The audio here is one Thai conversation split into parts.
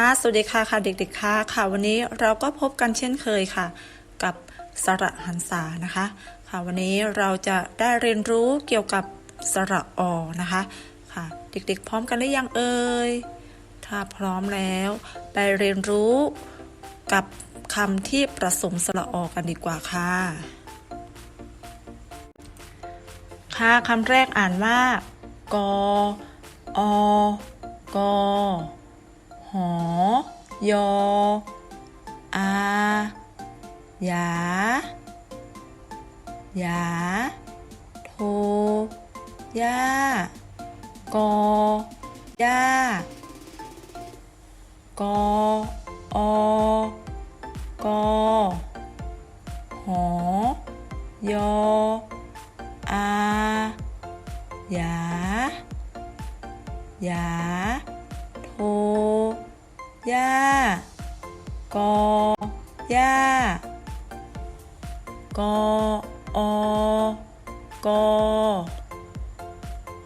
ค่ะ สวัสดีค่ะค่ะเด็กๆค่ะค่ะ วันนี้เราก็พบกันเช่นเคยค่ะ กับสระหันษานะคะ ค่ะวันนี้เราจะได้เรียนรู้เกี่ยวกับสระอนะคะ ค่ะ เด็กๆ พร้อมกันหรือยังเอ่ยถ้าพร้อมแล้ว ไปเรียนรู้กับคำที่ประสมสระอกันดีกว่าค่ะ ค่ะคำแรกอ่านว่ากออกอ อยออาหยาหยาโทย่ากอย่ากออกอหอยออาหยาหยา กอย่ากออกอ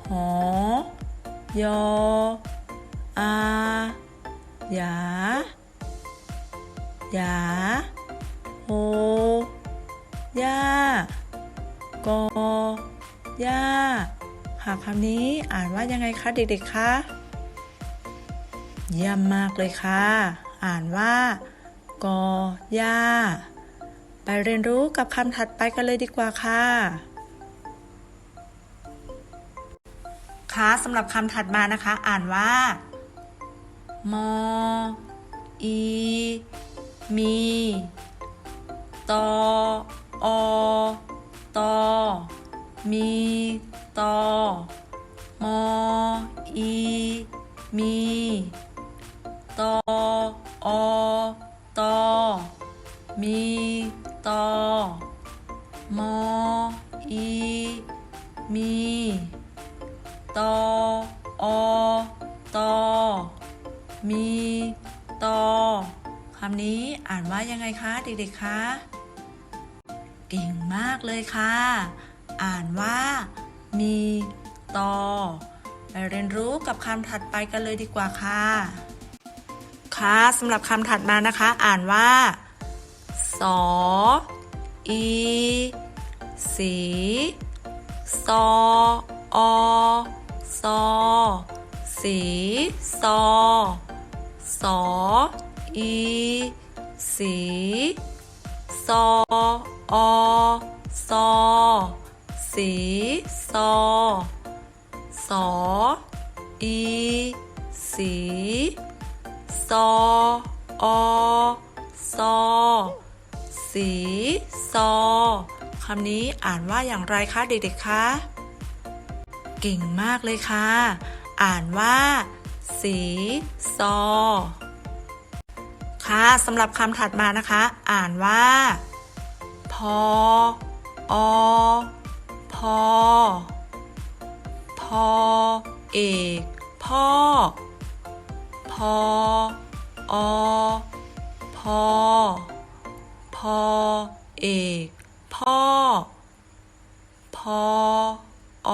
หอยออายายาโทย่ากอย่าค่ะคำนี้อ่านว่ายังไงคะเด็กๆคะ เยี่ยมมากเลยค่ะ อ่านว่า กอย่า ไปเรียนรู้กับคำถัดไปกันเลยดีกว่าค่ะค่ะสำหรับคำถัดมานะคะ อ่านว่า มอ อี มี ตออ มีตอมออีมีตออตอมีตอคำนี้อ่านว่ายังไงคะเด็กๆคะเก่งมากเลยค่ะ อ่านว่า มีตอไปเรียนรู้กับคำถัดไปกันเลยดีกว่าค่ะ ค่ะสำหรับคำถัดมานะคะ อ่านว่า สอ อี สี ซอ อ ซอ สี ซอ สอ อี สี ซอ อ ซอ สี สีซอคำนี้อ่านว่าอย่างไรคะเด็กๆคะ เก่งมากเลยค่ะ อ่านว่า สีซอค่ะสำหรับคำถัดมานะคะ อ่านว่า พออพอ พอ เอก พ่อ พออพอ พอเอกพ่อ พออ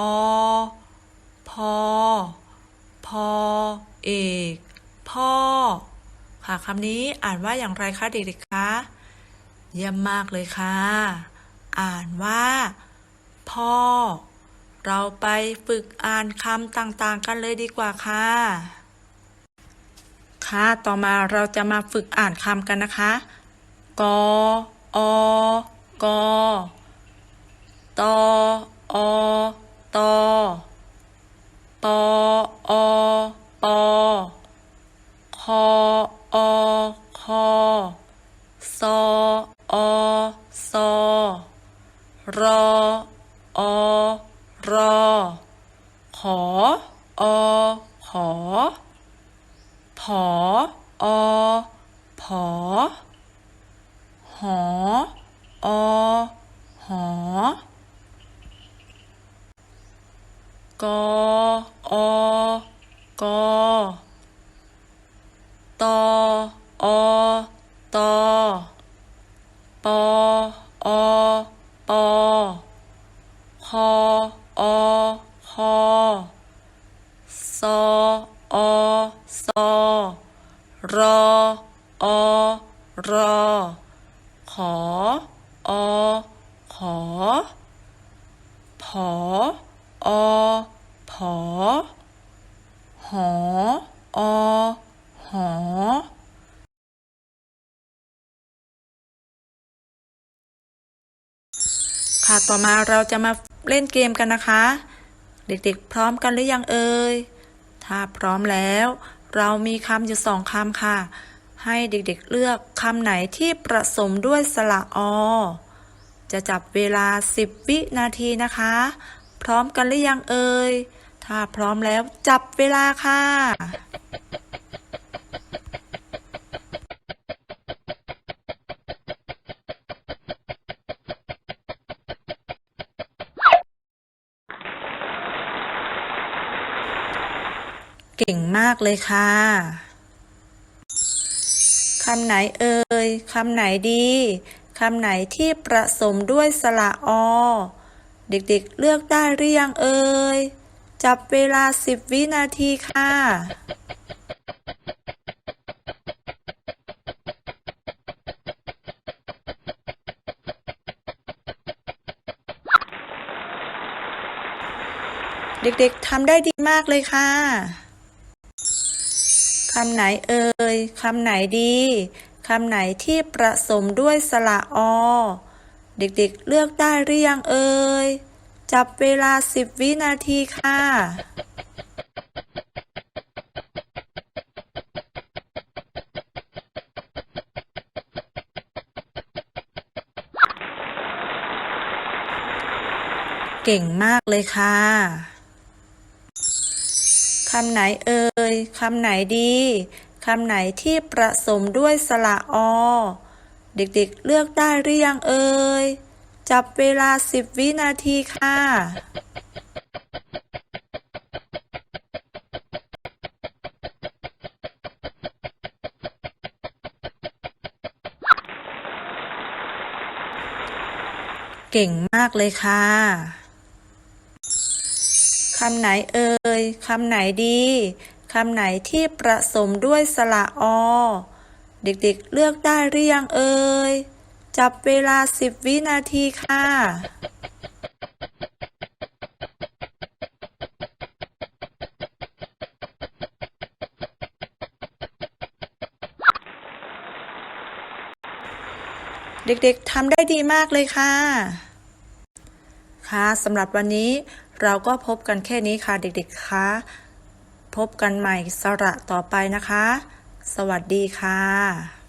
พอ พอเอกพ่อ ค่ะคำนี้อ่านว่าอย่างไรคะเด็กๆคะเยี่ยมมากเลยค่ะ อ่านว่า พ่อ เราไปฝึกอ่านคำต่างๆ กันเลยดีกว่าค่ะ ค่ะ ต่อมาเราจะมาฝึกอ่านคำกันนะคะ กออกอตออตอปออปอคออคอซออซอรออรอขออขอผออผอ หออหอกออกอตออตอปออปอคออคอซออซอรออรอ ขอ อ ขอ ผอ อ ผอ หอ อ หอค่ะ ต่อมาเราจะมาเล่นเกมกันนะคะ เด็กๆ พร้อมกันหรือยังเอ่ย ถ้าพร้อมแล้ว เรามีคำอยู่สองคำค่ะ ให้เด็กๆเลือกคำไหนที่ประสมด้วยสระอ จะจับเวลา 10 วินาทีนะคะ พร้อมกันหรือยังเอ่ย ถ้าพร้อมแล้วจับเวลาค่ะเก่งมากเลยค่ะ คำไหนเอ่ยคำไหนดีคำไหนที่ประสมด้วยสระอ เด็กๆเลือกได้หรือยังเอ่ย จับเวลา10วินาทีค่ะเด็กๆทำได้ดีมากเลยค่ะ คำไหนเอ่ยคำไหนดีคำไหนที่ประสมด้วยสระอ เด็กๆเลือกได้หรือยังเอ่ย จับเวลา10วินาทีค่ะเก่งมากเลยค่ะำไหนเอ่ยคำไหนดีคำไหนที่ประสมด้วยสระอ เด็กๆเลือกได้หรือยังเอ่ย จับเวลา10วินาทีค่ะ เก่งมากเลยค่ะำไหนเอ่ยคำไหนดีคำไหนที่ประสมด้วยสระอ เด็กๆเลือกได้หรือยังเอ่ยจับเวลา10วินาทีค่ะ เด็กๆทำได้ดีมากเลยค่ะ ค่ะสำหรับวันนี้ เราก็พบกันแค่นี้ค่ะเด็กๆคะพบกันใหม่สระต่อไปนะคะ สวัสดีค่ะ